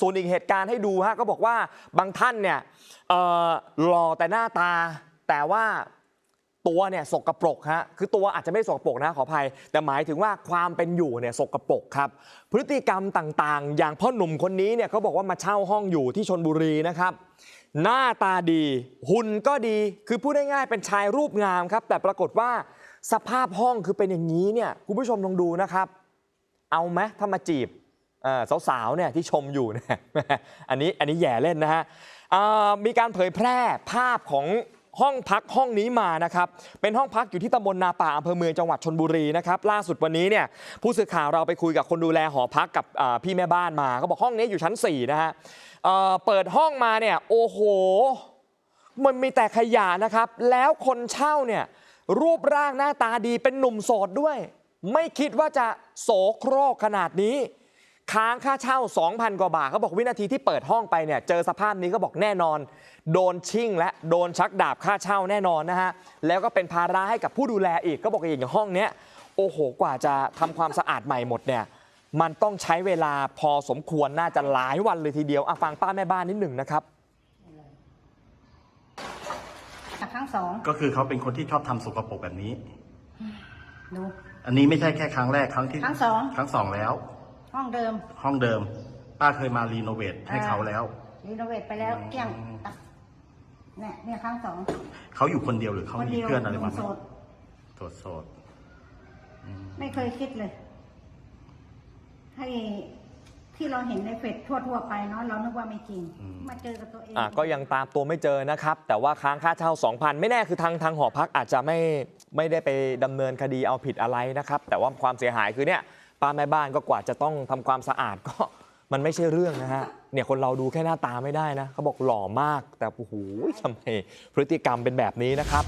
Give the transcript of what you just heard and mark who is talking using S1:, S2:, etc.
S1: ส่วนอีกเหตุการณ์ให้ดูฮะก็บอกว่าบางท่านเนี่ยเอ่อหล่อแต่หน้าตา แต่ว่าตัวเนี่ยสกปรกฮะคือตัวอาจจะไม่สกปรกนะขออภัย แต่หมายถึงว่าความเป็นอยู่เนี่ยสกปรกครับ พฤติกรรมต่างๆ อย่างพ่อหนุ่มคนนี้เนี่ยเขาบอกว่ามาเช่าห้องอยู่ที่ชนบุรีนะครับ หน้าตาดี หุ่นก็ดีคือพูดง่ายๆเป็นชายรูปงามครับ แต่ปรากฏว่าสภาพห้องคือเป็นอย่างนี้เนี่ยคุณผู้ชมลองดูนะครับ เอาไหมถ้ามาจีบ สาวๆเนี่ยที่ชมอยู่เนี่ยอันนี้อันนี้แย่เล่นนะฮะมีการเผยแพร่ภาพของห้องพักห้องนี้มานะครับ เป็นห้องพักอยู่ที่ตำบลนาป่าอำเภอเมืองจังหวัดชนบุรีนะครับ ล่าสุดวันนี้เนี่ยผู้สื่อข่าวเราไปคุยกับคนดูแลหอพักกับพี่แม่บ้านมาเขาบอกห้องนี้อยู่ชั้น 4 นะฮะเเปิดห้องมาเนี่ยโอ้โห มันมีแต่ขยะนะครับ แล้วคนเช่าเนี่ยรูปร่างหน้าตาดีเป็นหนุ่มโสดด้วย ไม่คิดว่าจะโสโครกขนาดนี้ ค้างค่าเช่า 2,000 กว่าบาทเขาบอกวินาทีที่เปิดห้องไปเนี่ยเจอสภาพนี้ก็บอกแน่นอน โดนชิ่งและโดนชักดาบค่าเช่าแน่นอนนะฮะแล้วก็เป็นภาระให้กับผู้ดูแลอีกก็บอกอย่างห้องเนี้ยโอ้โหกว่าจะทำความสะอาดใหม่หมดเนี่ยมันต้องใช้เวลาพอสมควรน่าจะหลายวันเลยทีเดียวอะฟังป้าแม่บ้านนิดหนึ่งนะครับ
S2: จากครั้งสอง
S3: ก็คือเขาเป็นคนที่ชอบทำสกปรกแบบนี้
S2: ดู
S3: อันนี้ไม่ใช่แค่ครั้งแรกครั้งที่
S2: ครั้งสอง
S3: ครั้งสองแล้ว
S2: ห้องเดิม
S3: ห้องเดิม ป้าเคยมารีโนเวทให้
S2: อ่า
S3: เขาแล้ว
S2: รีโนเวทไปแล้ว
S3: อืม
S2: เกลี้ยงตัดเนี่ยเนี่ยครั้งสอง
S3: เขาอยู่คนเดียวหรือเขา
S2: คน
S3: มี
S2: เดียว
S3: เพื่อนอะไร
S2: ห
S3: มา
S2: นุ่ม
S3: ไหม
S2: โสด
S3: โสดโสด
S2: ไม่เคยคิดเลย ให้ที่เราเห็นในเฟซทั่วๆไปเนาะเรานึกว่าไม่จริง มาเจอกับตัวเอง
S1: อะก็ยังตามตัวไม่เจอนะครับ แต่ว่าค้างค่าเช่า 2,000 ไม่แน่คือทางทางหอพักอาจจะไม่ไม่ได้ไปดำเนินคดีเอาผิดอะไรนะครับ แต่ว่าความเสียหายคือเนี่ย ป้าแม่บ้านก็กว่าจะต้องทำความสะอาดก็มันไม่ใช่เรื่องนะฮะ เนี่ยคนเราดูแค่หน้าตาไม่ได้นะ เขาบอกหล่อมากแต่โอ้โหทำไมพฤติกรรมเป็นแบบนี้นะครับ